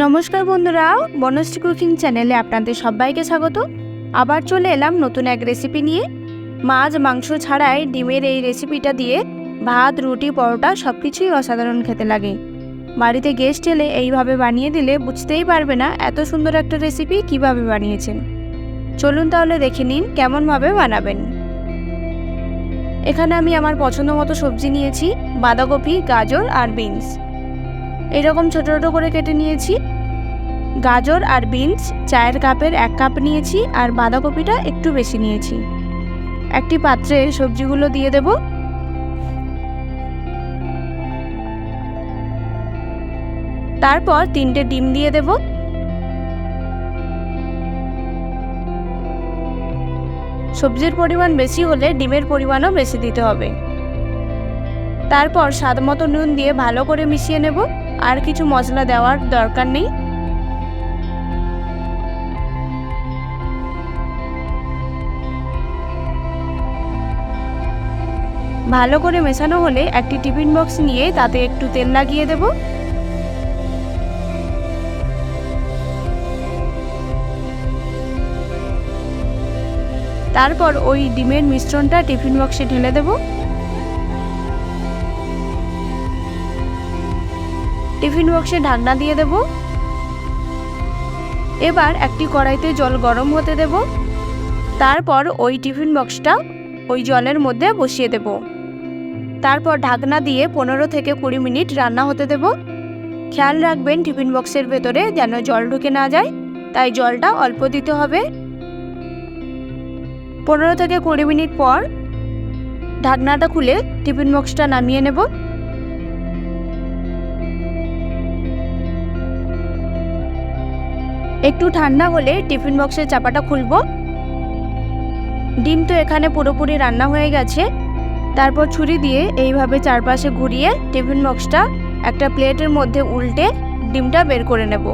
নমস্কার বন্ধুরা, বনশ্রী কুকিং চ্যানেলে আপনাদের সবাইকে স্বাগত। আবার চলে এলাম নতুন এক রেসিপি নিয়ে। মাছ, মাংস ছাড়াই ডিমের এই রেসিপিটা দিয়ে ভাত, রুটি, পরোটা সব কিছুই অসাধারণ খেতে লাগে। বাড়িতে গেস্ট এলে এইভাবে বানিয়ে দিলে বুঝতেই পারবে না এত সুন্দর একটা রেসিপি কীভাবে বানিয়েছেন। চলুন তাহলে দেখে নিন কেমনভাবে বানাবেন। এখানে আমি আমার পছন্দ মতো সবজি নিয়েছি, বাঁধাকপি, গাজর আর বিনস। এরকম ছোট ছোট করে কেটে নিয়েছি। গাজর আর বিনস, চায়ের কাপের এক কাপ নিয়েছি আর বাঁধাকপিটা একটু বেশি নিয়েছি। একটি পাত্রে সবজিগুলো দিয়ে দেব। তারপর তিনটে ডিম দিয়ে দেব। সবজির পরিমাণ বেশি হলে ডিমের পরিমাণও বেশি দিতে হবে। তারপর স্বাদ মতো নুন দিয়ে ভালো করে মিশিয়ে নেব। আর কিছু মশলা দেওয়ার দরকার নেই। ভালো করে মেশানো হলে একটি টিফিন বক্স নিয়ে তাতে একটু তেল লাগিয়ে দেব। তারপর ওই ডিমের মিশ্রণটা টিফিন বক্সে ঢেলে দেবো। টিফিন বক্সে ঢাকনা দিয়ে দেব। এবার একটি কড়াইতে জল গরম হতে দেব। তারপর ওই টিফিন বক্সটা ওই জলের মধ্যে বসিয়ে দেব। তারপর ঢাকনা দিয়ে পনেরো থেকে কুড়ি মিনিট রান্না হতে দেব। খেয়াল রাখবেন টিফিন বক্সের ভেতরে যেন জল ঢুকে না যায়, তাই জলটা অল্প দিতে হবে। পনেরো থেকে কুড়ি মিনিট পর ঢাকনাটা খুলে টিফিন বক্সটা নামিয়ে নেব। একটু ঠান্ডা হলে টিফিন বক্সের চাপাটা খুলব। ডিম তো এখানে পুরোপুরি রান্না হয়ে গেছে। তারপর ছুরি দিয়ে এইভাবে চারপাশে ঘুরিয়ে টিফিন বক্সটা একটা প্লেটের মধ্যে উল্টে ডিমটা বের করে নেব।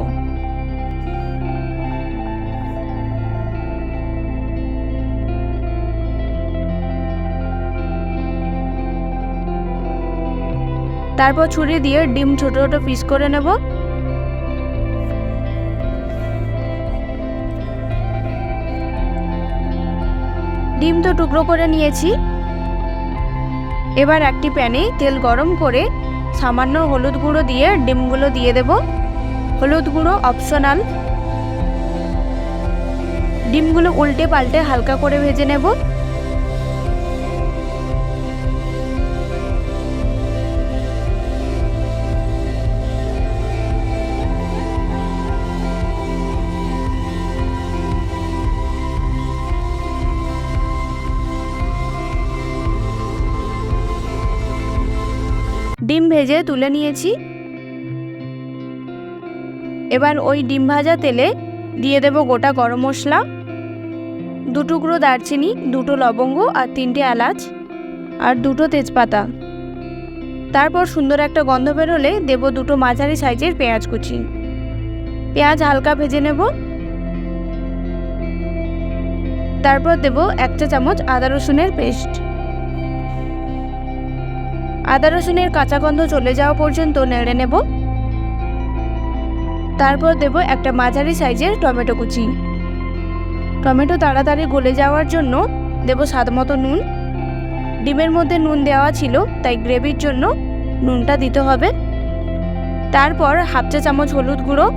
তারপর ছুরি দিয়ে ডিম ছোট ছোট পিস করে নেব। ডিম তো টুকরো করে নিয়েছি। এবার একটি প্যানে তেল গরম করে সামান্য হলুদ গুঁড়ো দিয়ে ডিমগুলো দিয়ে দেব। হলুদ গুঁড়ো অপশনাল ডিমগুলো উল্টে পাল্টে হালকা করে ভেজে নেব। ডিম ভেজে তুলে নিয়েছি। এবার ওই ডিম ভাজা তেলে দিয়ে দেব গোটা গরম মশলা, দু টুকরো দারচিনি, দুটো লবঙ্গ আর তিনটে এলাচ আর দুটো তেজপাতা। তারপর সুন্দর একটা গন্ধ বেরোলে দেব দুটো মাঝারি সাইজের পেঁয়াজ কুচি। পেঁয়াজ হালকা ভেজে নেব। তারপর দেব এক চা চামচ আদা রসুনের পেস্ট। আদা রসুনের কাঁচা গন্ধ চলে যাওয়া পর্যন্ত নেড়ে নেব। তারপর দেব একটা মাঝারি সাইজের টমেটো কুচি। টমেটো তাড়াতাড়ি গলে যাওয়ার জন্য দেব স্বাদ মতো নুন। ডিমের মধ্যে নুন দেওয়া ছিল, তাই গ্রেভির জন্য নুনটা দিতে হবে। তারপর হাফ চা চামচ হলুদ গুঁড়ো,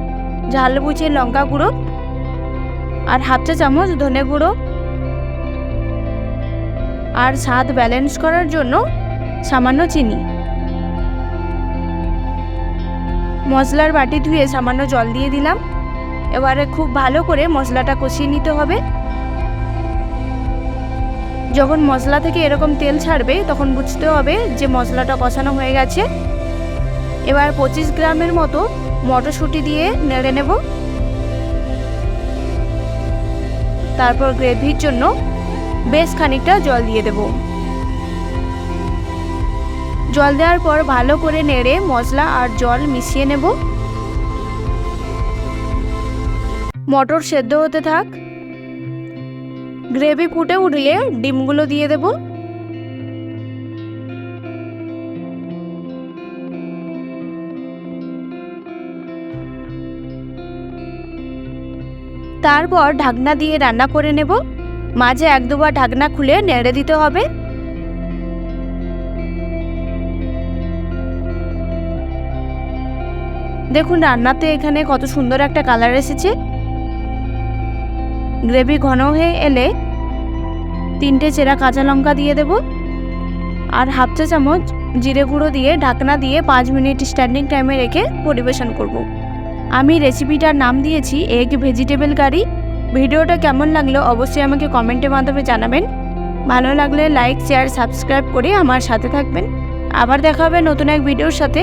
ঝাল বুঝিয়ে লঙ্কা গুঁড়ো আর হাফ চা চামচ ধনে গুঁড়ো। আর স্বাদ ব্যালেন্স করার জন্য সামান্য চিনি। মশলার বাটি ধুয়ে সামান্য জল দিয়ে দিলাম। এবারে খুব ভালো করে মশলাটা কষিয়ে নিতে হবে। যখন মশলা থেকে এরকম তেল ছাড়বে, তখন বুঝতে হবে যে মশলাটা কষানো হয়ে গেছে। এবার পঁচিশ গ্রামের মতো মটরশুঁটি দিয়ে নেড়ে নেব। তারপর গ্রেভির জন্য বেশ খানিকটা জল দিয়ে দেবো। জল দেওয়ার পর ভালো করে নেড়ে মশলা আর জল মিশিয়ে নেব। মটর সেদ্ধ হতে থাক। গ্রেভি ফুটে উঠলে ডিমগুলো দিয়ে দেব। তারপর ঢাকনা দিয়ে রান্না করে নেব। মাঝে এক দুবার ঢাকনা খুলে নেড়ে দিতে হবে। দেখুন, রান্নাতে এখানে কত সুন্দর একটা কালার এসেছে। গ্রেভি ঘন হয়ে এলে তিনটে চেরা কাঁচা লঙ্কা দিয়ে দেব আর হাফ চা চামচ জিরে গুঁড়ো দিয়ে ঢাকনা দিয়ে পাঁচ মিনিট স্ট্যান্ডিং টাইমে রেখে পরিবেশন করব। আমি রেসিপিটার নাম দিয়েছি এগ ভেজিটেবল কারি। ভিডিওটা কেমন লাগল অবশ্যই আমাকে কমেন্টের মাধ্যমে জানাবেন। ভালো লাগলে লাইক, শেয়ার, সাবস্ক্রাইব করে আমার সাথে থাকবেন। আবার দেখা হবে নতুন এক ভিডিওর সাথে।